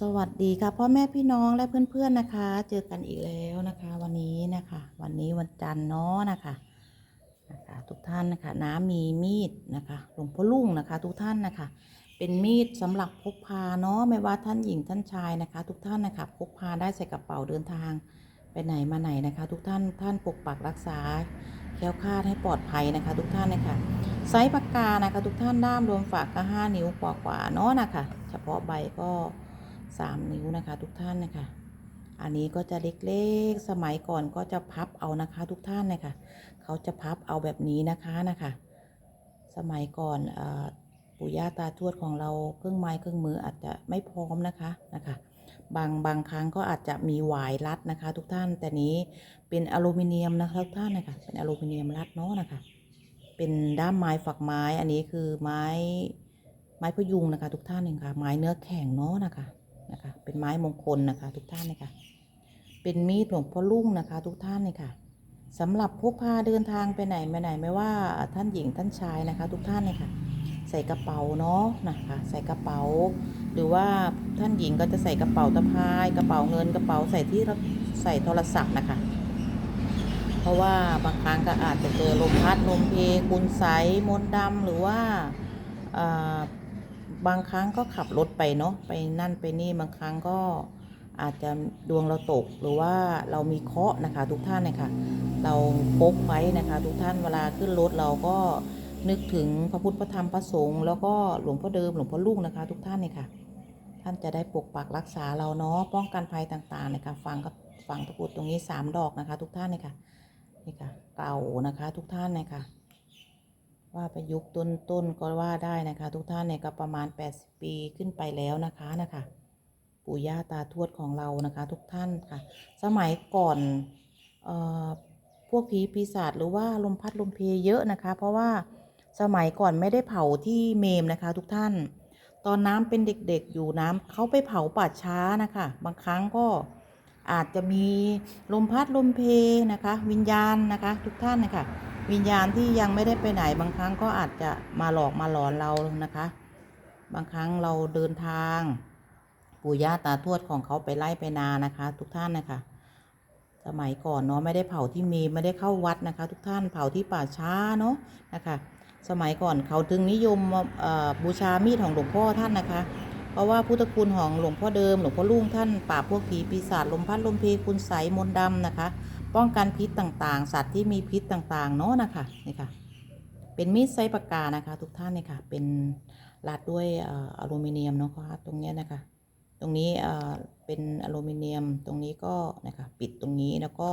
สวัสดีค่ะพ่อแม่พี่น้องและเพื่อนๆนะคะ เจอกันอีกแล้วนะคะ วันนี้นะคะ วันนี้วันจันทร์เนาะนะคะนะคะ ทุกท่านนะคะ น้ำมีมีดนะคะหลวงพ่อลุ่งนะคะ ทุกท่านนะคะ เป็นมีดสำหรับพกพาเนาะไม่ว่าท่านหญิงท่านชายนะคะ ทุกท่านนะคะพกพาได้ใส่กระเป๋าเดินทางไปไหนมาไหนนะคะ ทุกท่านท่านปกปักรักษาแคล้วคลาดให้ปลอดภัยนะคะ ทุกท่านนะคะไซส์ปากกานะคะ ทุกท่านด้ามรวมฝากก็ห้านิ้วกว่าๆเนาะนะคะ เฉพาะใบก็ สามนิ้วนะคะ ทุกท่านนะคะ อันนี้ก็จะเล็กๆ สมัยก่อนก็จะพับเอานะคะ ทุกท่านนะคะ เขาจะพับเอาแบบนี้นะคะนะคะ สมัยก่อนอปู่ย่าตาทวดของเราเครื่องไม้เครื่องมืออาจจะไม่พร้อมนะคะนะคะ บางบางครั้งก็อาจจะมีหวายรัดนะคะ ทุกท่านแต่นี้เป็นอลูมิเนียมนะคะทุกท่านนะคะเป็นอลูมิเนียมรัดเนาะนะคะ เป็นด้ามไม้ฝักไม้อันนี้คือไม้ไม้พยุงนะคะ ทุกท่านเองค่ะไม้เนื้อแข็งเนาะนะคะ นะคะ เป็นไม้มงคลนะคะทุกท่านเลยค่ะ เป็นมีดหลวงพ่อลุ่งนะคะ ทุกท่านเลยค่ะสำหรับพกพาเดินทางไปไหนไปไหนไม่ว่าท่านหญิงท่านชายนะคะ ทุกท่านเลยค่ะ ใส่กระเป๋าเนาะนะคะ ใส่กระเป๋า หรือว่าท่านหญิงก็จะใส่กระเป๋าตะพาย กระเป๋าเงินกระเป๋าใส่ที่รับใส่โทรศัพท์นะคะ เพราะว่าบางครั้งก็อาจจะเจอลมพัดลมเพคุณใสมนต์ดำหรือว่า บางครั้งก็ขับรถไปเนาะไปนั่นไปนี่บางครั้งก็อาจจะดวงเราตกหรือว่าเรามีเคราะห์นะคะ ทุกท่านนะคะเราพกไว้นะคะ ทุกท่านเวลาขึ้นรถเราก็นึกถึงพระพุทธพระธรรมพระสงฆ์แล้วก็หลวงพ่อเดิมหลวงพ่อลูกนะคะ ทุกท่านเนี่ยค่ะ ท่านจะได้ปกปักรักษาเราเนาะป้องกันภัยต่างๆนะคะฟังก็ฟังตะกรุดตรงนี้สามดอกนะคะ ทุกท่านเนี่ยค่ะนี่ค่ะเก่านะคะ ทุกท่านเนะคะ ว่าไปยุคต้นต้นๆก็ว่าได้นะคะ ทุกท่านเนี่ยก็ประมาณ 80 ปีขึ้นไปแล้วนะคะนะคะปู่ย่าตาทวดของเรานะคะ ทุกท่านค่ะ สมัยก่อนเอ่อพวกผีปีศาจหรือว่าลมพัดลมเพเยอะนะคะ เพราะว่าสมัยก่อนไม่ได้เผาที่เมมนะคะ ทุกท่าน ตอนน้ำเป็นเด็กๆอยู่น้ำเขาไปเผาป่าช้านะคะ บางครั้งก็อาจจะมีลมพัดลมเพนะคะ วิญญาณนะคะ ทุกท่านนะคะ วิญญาณที่ยังไม่ได้ไปไหนบางครั้งก็อาจจะมาหลอกมาหลอนเรานะคะ บางครั้งเราเดินทาง ปู่ย่าตาทวดของเขาไปไล่ไปนานะคะ ทุกท่านนะคะสมัยก่อนเนาะไม่ได้เผาที่มรุไม่ได้เข้าวัดนะคะ ทุกท่านเผาที่ป่าช้าเนาะนะคะ สมัยก่อนเขาถึงนิยมบูชามีดของหลวงพ่อท่านนะคะ เพราะว่าพุทธคุณของหลวงพ่อเดิมหลวงพ่อลุงท่านปราบพวกผีปีศาจลมพัดลมเพคุณใสมนต์ดำนะคะ ป้องกันพิษต่างๆ สัตว์ที่มีพิษต่างๆ เนาะนะคะนี่ค่ะ เป็นมีดไซปากกานะคะ ทุกท่านนี่ค่ะ เป็นรัดด้วยอลูมิเนียมเนาะค่ะตรงเนี้ยนะคะ ตรงนี้เอ่อเป็นอลูมิเนียมตรงนี้ก็นะคะ ปิดตรงนี้แล้วก็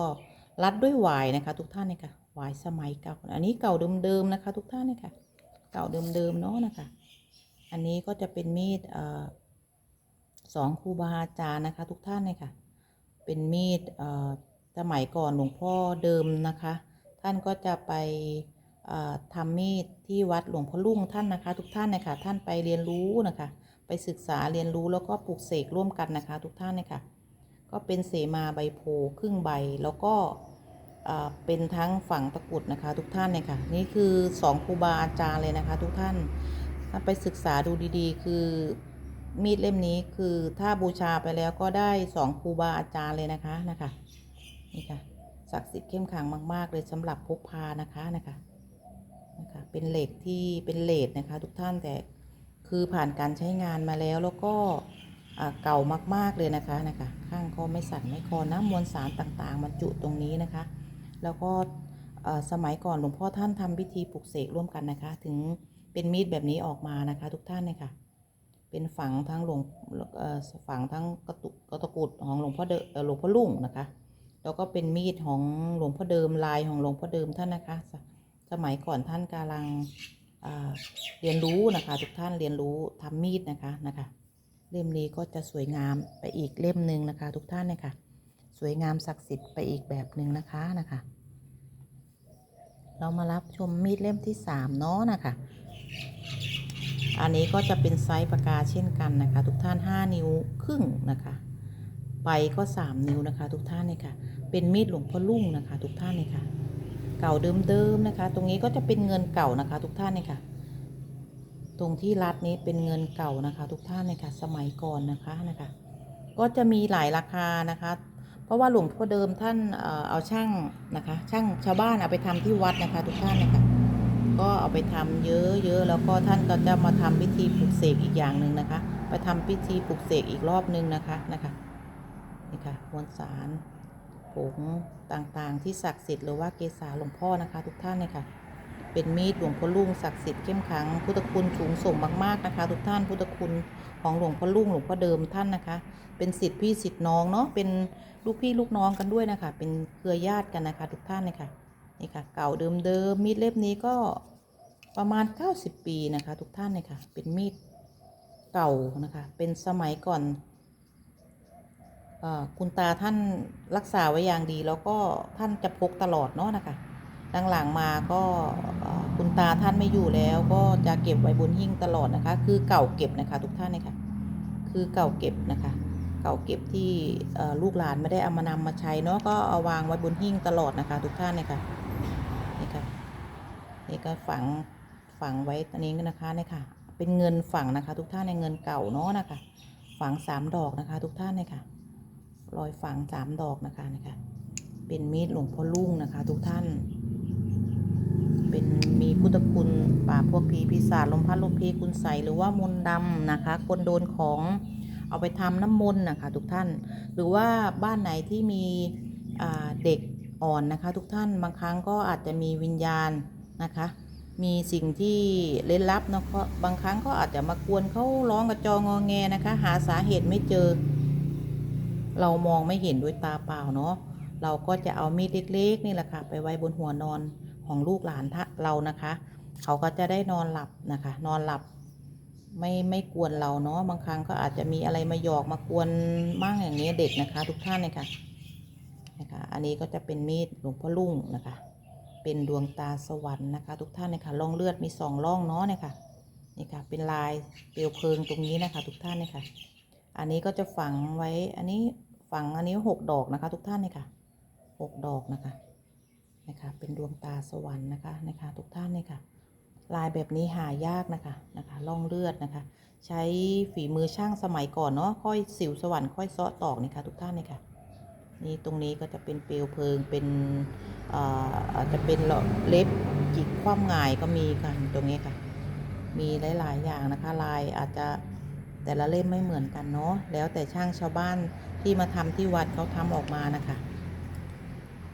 รัดด้วยหวายนะคะ ทุกท่านนี่ค่ะหวายสมัยเก่า อันนี้เก่าเดิมๆนะคะ ทุกท่านนี่ค่ะ เก่าเดิมๆเนาะนะคะ อันนี้ก็จะเป็นมีดเอ่อสองครูบาอาจารย์นะคะ ทุกท่านเลยค่ะ เป็นมีดเอ่อ สมัยก่อนหลวงพ่อเดิมนะคะ ท่านก็จะไปทำมีดที่วัดหลวงพ่อลุ่งท่านนะคะ ทุกท่านเลยค่ะท่านไปเรียนรู้นะคะ ไปศึกษาเรียนรู้แล้วก็ปลูกเสกร่วมกันนะคะ ทุกท่านเลยค่ะก็เป็นเสมาใบโพครึ่งใบแล้วก็เป็นทั้งฝั่งตะกุดนะคะ ทุกท่านเลยค่ะนี่คือสองครูบาอาจารย์เลยนะคะ ทุกท่านถ้าไปศึกษาดูดีๆ คือมีดเล่มนี้คือถ้าบูชาไปแล้วก็ได้สองครูบาอาจารย์เลยนะคะนะคะ นี่ค่ะศักดิ์สิทธิ์เข้มขังมาก ๆ เลยสำหรับพกพานะคะนะคะนะคะ เป็นเหล็กที่เป็นเลดนะคะ ทุกท่านแต่คือผ่านการใช้งานมาแล้วแล้วก็เก่ามาก ๆ เลยนะคะนะคะข้างก็ไม่สั่นไม่คอนนะมวลสารต่างๆบรรจุตรงนี้นะคะ แล้วก็สมัยก่อนหลวงพ่อท่านทำพิธีปลุกเสกร่วมกันนะคะ ถึงเป็นมีดแบบนี้ออกมานะคะ ทุกท่านเลยค่ะ เป็นฝังทั้งหลวงฝังทั้งกระตุกกระตะกุดของหลวงพ่อเดหลวงพ่อลุ่งนะคะ แล้วก็เป็นมีดของหลวงพ่อเดิมลายของหลวงพ่อเดิมท่านนะคะสสมัยก่อนท่านกำลังเรียนรู้นะคะ ทุกท่านเรียนรู้ทำมีดนะคะนะคะเล่มนี้ก็จะสวยงามไปอีกเล่มหนึ่งนะคะ ทุกท่านเลยค่ะสวยงามศักดิ์สิทธิ์ไปอีกแบบหนึ่งนะคะนะคะ เรามารับชมมีดเล่มที่สามเนาะนะคะอันนี้ก็จะเป็นไซส์ปากกาเช่นกันนะคะ ทุกท่าน 5 นิ้วครึ่งนะคะใบก็ 3 นิ้วนะคะ ทุกท่านเลยค่ะ เป็นมีดหลวงพ่อลุ่งนะคะ ทุกท่านเลยค่ะ เก่าเดิมๆนะคะ ตรงนี้ก็จะเป็นเงินเก่านะคะ ทุกท่านเลยค่ะ ตรงที่รัดนี้เป็นเงินเก่านะคะ ทุกท่านเลยค่ะ สมัยก่อนนะคะนะคะ ก็จะมีหลายราคานะคะ เพราะว่าหลวงพ่อเดิมท่านเออเอาช่างนะคะ ช่างชาวบ้านเอาไปทำที่วัดนะคะ ทุกท่านนะคะก็เอาไปทำเยอะๆแล้วก็ท่านก็จะมาทำพิธีปลุกเสกอีกอย่างหนึ่งนะคะ ไปทำพิธีปลุกเสกอีกรอบนึงนะคะนะคะนี่ค่ะมวลสาร ผงต่างๆ ที่ศักดิ์สิทธิ์หรือว่าเกศาหลวงพ่อนะคะ ทุกท่านเลยค่ะเป็นมีดหลวงพ่อลุงศักดิ์สิทธิ์เข้มขังพุทธคุณสูงส่งมากๆนะคะ ทุกท่านพุทธคุณของหลวงพ่อลุงหลวงพ่อเดิมท่านนะคะ เป็นสิทธิ์พี่สิทธิ์น้องเนาะเป็นลูกพี่ลูกน้องกันด้วยนะคะ เป็นเครือญาติกันนะคะ ทุกท่านเลยค่ะนี่ค่ะ เก่าเดิมๆมีดเล่มนี้ก็ประมาณ 90 ปีนะคะ ทุกท่านเลยค่ะ เป็นมีดเก่านะคะ เป็นสมัยก่อน คุณตาท่านรักษาไว้อย่างดี แล้วก็ท่านจะพกตลอดเนาะนะคะหลังๆมาก็คุณตาท่านไม่อยู่แล้ว ก็จะเก็บไว้บนหิ้งตลอดนะคะ คือเก่าเก็บนะคะ ทุกท่านเลยค่ะคือเก่าเก็บนะคะ เก่าเก็บที่ลูกหลานไม่ได้เอามานำมาใช้เนาะก็เอาวางไว้บนหิ้งตลอดนะคะ ทุกท่านเลยค่ะนี่ค่ะนี่ก็ฝังฝังไว้ตอนนี้นะคะนี่ค่ะ เป็นเงินฝังนะคะ ทุกท่านในเงินเก่าเนาะนะคะ ฝังสามดอกนะคะ ทุกท่านเลยค่ะ รอยฝังสามดอกนะคะนะคะ เป็นมีดหลวงพ่อลุ่งนะคะ ทุกท่าน เป็นมีพุทธคุณป่าพวกผีปีศาจลมพัดลมเพคุณใสหรือว่ามนต์ดำนะคะคนโดนของเอาไปทำน้ำมนต์นะคะทุกท่าน หรือว่าบ้านไหนที่มีเด็กอ่อนนะคะ ทุกท่านบางครั้งก็อาจจะมีวิญญาณนะคะ มีสิ่งที่เล่นลับเนาะเพราะบางครั้งก็อาจจะมากวนเขาร้องกระจองงอแงนะคะ หาสาเหตุไม่เจอ เรามองไม่เห็นด้วยตาเปล่าเนาะเราก็จะเอามีดเล็กๆนี่แหละค่ะ ไปไว้บนหัวนอนของลูกหลานทะเรานะคะ เขาก็จะได้นอนหลับนะคะ นอนหลับไม่ไม่กวนเราเนาะบางครั้งก็อาจจะมีอะไรมาหยอกมากวนบ้างอย่างนี้เด็กนะคะ ทุกท่านเลยค่ะนะคะ อันนี้ก็จะเป็นมีดหลวงพ่อลุ่งนะคะ เป็นดวงตาสวรรค์นะคะ ทุกท่านเลยค่ะร่องเลือดมีสองร่องเนาะเนี่ยค่ะนี่ค่ะ เป็นลายเปลวเพลิงตรงนี้นะคะ ทุกท่านเลยค่ะ อันนี้ก็จะฝังไว้อันนี้ ฝังอันนี้หกดอกนะคะ ทุกท่านเลยค่ะหกดอกนะคะนะคะ เป็นดวงตาสวรรค์นะคะนะคะ ทุกท่านเลยค่ะ ลายแบบนี้หายากนะคะนะคะล่องเลือดนะคะ ใช้ฝีมือช่างสมัยก่อนเนาะค่อยสิวสวรรค์ค่อยเซาะตอกนี่ค่ะทุกท่านเลยค่ะนี่ตรงนี้ก็จะเป็นเปลวเพลิงเป็นเอ่ออาจจะเป็นเล็บจิกคว่ำหงายก็มีกันตรงนี้ค่ะ มีหลาย ๆ อย่างนะคะ ลายอาจจะแต่ละเล่มไม่เหมือนกันเนาะแล้วแต่ช่างชาวบ้าน ที่มาทำที่วัดเขาทำออกมานะคะ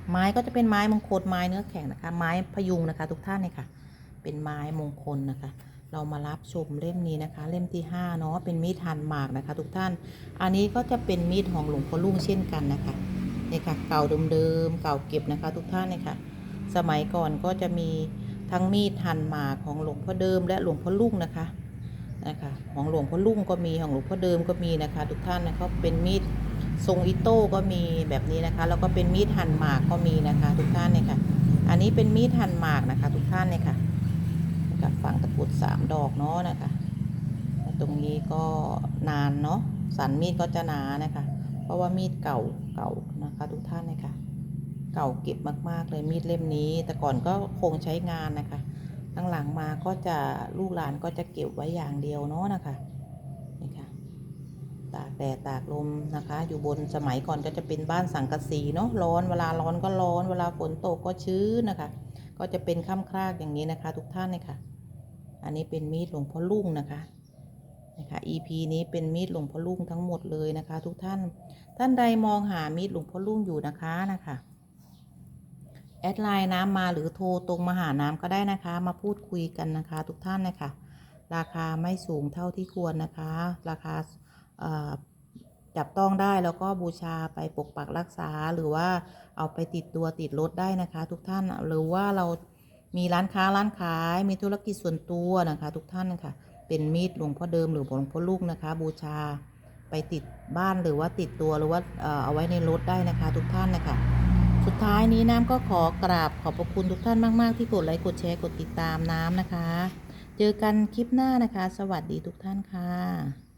ไม้ก็จะเป็นไม้มงคลไม้เนื้อแข็งนะคะ ไม้พยุงนะคะ ทุกท่านเลยค่ะ เป็นไม้มงคลนะคะ เรามารับชมเล่มนี้นะคะ เล่มที่5เนาะเป็นมีดหั่นหมากนะคะ ทุกท่าน อันนี้ก็จะเป็นมีดของหลวงพ่อลุงเช่นกันนะคะนี่ค่ะเก่าเดิมๆเก่าเก็บนะคะ ทุกท่านเนี่ยค่ะ สมัยก่อนก็จะมีทั้งมีดหั่นหมากของหลวงพ่อเดิม และหลวงพ่อลุงนะคะนะคะของหลวงพ่อลุงก็มีของหลวงพ่อเดิมก็มีนะคะ ทุกท่านนะคะเป็นมีด ทรงอิโต้ก็มีแบบนี้นะคะ แล้วก็เป็นมีดหั่นหมากก็มีนะคะ ทุกท่านเนี่ยค่ะ อันนี้เป็นมีดหั่นหมากนะคะ ทุกท่านเนี่ยค่ะกับฝั่งตะกุดสามดอกเนาะนะคะตรงนี้ก็นานเนาะสันมีดก็จะหนานะคะ เพราะว่ามีดเก่าเก่านะคะ ทุกท่านเนะคะเก่าเก็บมากๆเลยมีดเล่มนี้ แต่ก่อนก็คงใช้งานนะคะหลังๆมาก็จะลูกหลานก็จะเก็บไว้อย่างเดียวเนาะนะคะ ตากแดดตากลมนะคะ อยู่บนสมัยก่อนก็จะเป็นบ้านสังกะสีเนาะร้อนเวลาร้อนก็ร้อน เวลาฝนตกก็ชื้นนะคะ ก็จะเป็นข้ามครากอย่างนี้นะคะ ทุกท่านเลยค่ะ อันนี้เป็นมีดหลวงพ่อลุ่งนะคะนะคะ EP นี้เป็นมีดหลวงพ่อลุ่งทั้งหมดเลยนะคะ ทุกท่าน ท่านใดมองหามีดหลวงพ่อลุ่งอยู่นะคะนะคะแอดไลน์น้ำมาหรือโทรตรงมาหาน้ำก็ได้นะคะ มาพูดคุยกันนะคะ ทุกท่านนะคะ ราคาไม่สูงเท่าที่ควรนะคะ ราคา จับต้องได้แล้วก็บูชาไปปกปักรักษาหรือว่าเอาไปติดตัวติดรถได้นะคะ ทุกท่านหรือว่าเรามีร้านค้าร้านขายมีธุรกิจส่วนตัวนะคะ ทุกท่านนะคะเป็นมีดหลวงพ่อเดิมหรือหลวงพ่อลูกนะคะ บูชาไปติดบ้านหรือว่าติดตัวหรือว่าเออเอาไว้ในรถได้นะคะ ทุกท่านนะคะ สุดท้ายนี้น้ำก็ขอกราบขอบพระคุณทุกท่านมาก ๆ ที่กดไลค์กดแชร์กดติดตามน้ำนะคะ เจอกันคลิปหน้านะคะ สวัสดีทุกท่านค่ะ